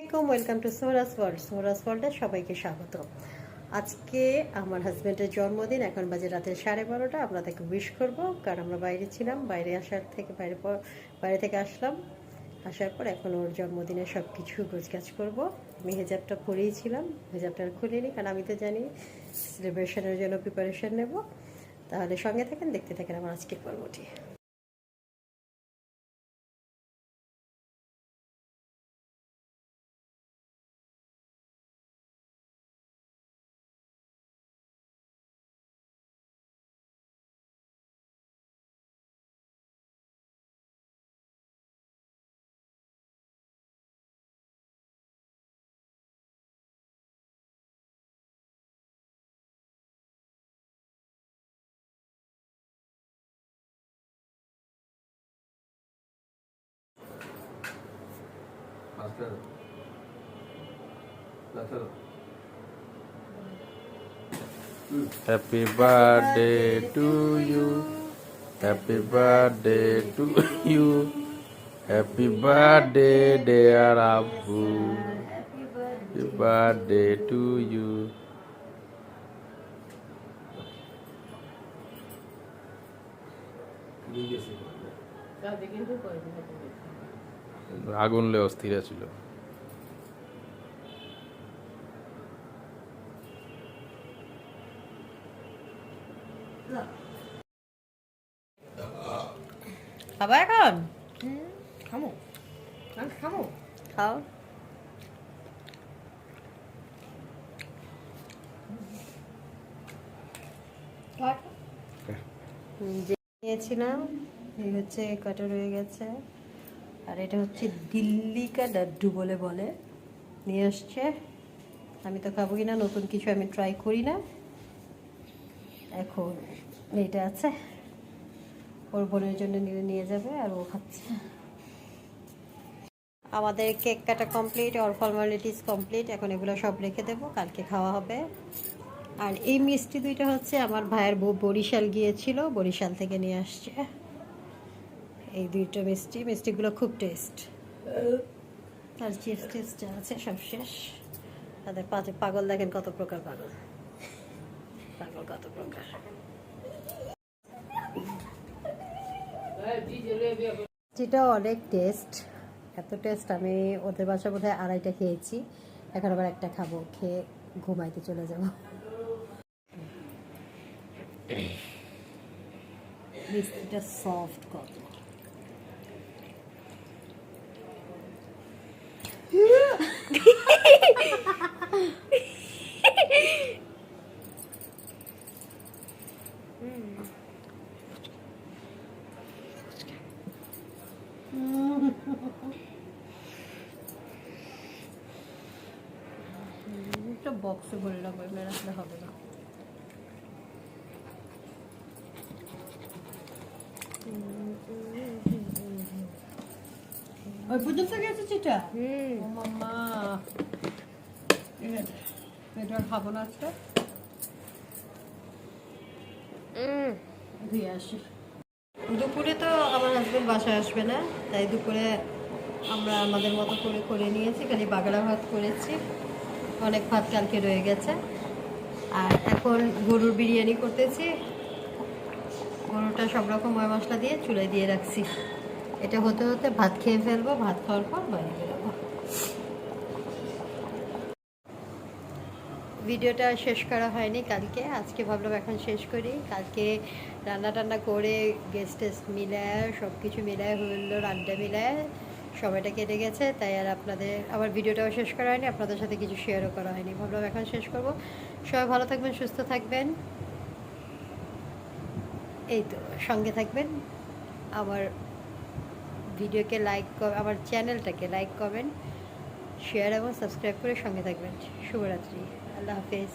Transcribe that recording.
আসসালামাইকুম welcome to Sohras world Sohras ওয়ার্ল্ডে সবাইকে স্বাগত। আজকে আমার হাজব্যান্ডের জন্মদিন, এখন বাজে রাতের সাড়ে বারোটা। আমরা তাকে উইশ করব, কারণ আমরা বাইরে ছিলাম, বাইরে আসার থেকে, বাইরে বাইরে থেকে আসলাম। আসার পর এখন ওর জন্মদিনে সব কিছু গোছগাছ করব। আমি হেজাবটা পরেই ছিলাম, হেজাবটা আর খুলিনি, কারণ আমি তো জানি সেলিব্রেশনের জন্য প্রিপারেশন নেব। তাহলে সঙ্গে থাকেন, দেখতে থাকেন আমার আজকের পর্বটি। Master doctor Happy birthday to you. Happy birthday to you. Happy birthday, dear Abu. Happy birthday to you. নিয়ে গেছে আগুন লে অস্থির ছিল। খাবা এখন? খামো। খামো। খাও। যে নিয়েছিলাম এই হচ্ছে কটা রয়ে গেছে। আর এটা হচ্ছে দিল্লি কা লাড্ডু বলে বলে। নিয়ে আসছে। আমি তো খাব কি না নতুন কিছু আমি ট্রাই করি না। এখন এইটা আছে। ওর বোনের জন্য নিয়ে নিয়ে যাবে আর ও খাচ্ছে। আমাদের কেক কাটা কমপ্লিট অল ফর্মালিটিস কমপ্লিট এখন এগুলো সব রেখে দেবো, কালকে খাওয়া হবে। আর এই মিষ্টি দুইটা হচ্ছে আমার ভাইয়ের বউ বরিশাল গিয়েছিল, বরিশাল থেকে নিয়ে আসছে। এই দুইটা মিষ্টি, মিষ্টিগুলো খুব টেস্ট আর চিপস টিপস যা আছে, সব শেষ। তাদের পাঁচে পাগল দেখেন কত প্রকার পাগল। পাগল কত প্রকার। যেটা অনেক টেস্ট এত টেস্ট আমি ওদের বাসা বোধহয় আড়াইটা খেয়েছি। এখন আবার একটা খাব, খেয়ে ঘুমাইতে চলে যাব। মিষ্টিটা সফট কত। একটা বক্সে রাখব এমনি রাখলে হবে না। ওই পর্যন্ত গেছে চিটা ও মাম্মা। এটা খাব না আজকে। ধুয়ে আসি। দুপুরে তো আমার হাজব্যান্ড বাসায় আসবে না, তাই দুপুরে আমরা আমাদের মতো করে করে নিয়েছি, খালি বাগড়া ভাত করেছি। অনেক ভাত কালকে রয়ে গেছে। আর এখন গরুর বিরিয়ানি করতেছি। গরুটা সব রকম ময় মশলা দিয়ে চুলায় দিয়ে রাখছি। এটা হতে হতে ভাত খেয়ে ফেলব, ভাত খাওয়ার পর বাইরে ভিডিওটা শেষ করা হয়নি কালকে, আজকে ভাবলাম এখন শেষ করি। কালকে রান্না টান্না করে গেস্ট টেস্ট মিলায় সব কিছু মিলায় হলো রান্না মিলায় সময়টা কেটে গেছে, তাই আর আপনাদের আবার ভিডিওটাও শেষ করা হয়নি, আপনাদের সাথে কিছু শেয়ারও করা হয়নি। ভাবলাম এখন শেষ করব। সবাই ভালো থাকবেন, সুস্থ থাকবেন। এই তো, সঙ্গে থাকবেন। আমার ভিডিওকে লাইক আমার চ্যানেলটাকে লাইক কমেন্ট শেয়ার এবং সাবস্ক্রাইব করে সঙ্গে থাকবেন। শুভরাত্রি। আল্লাহ হাফেজ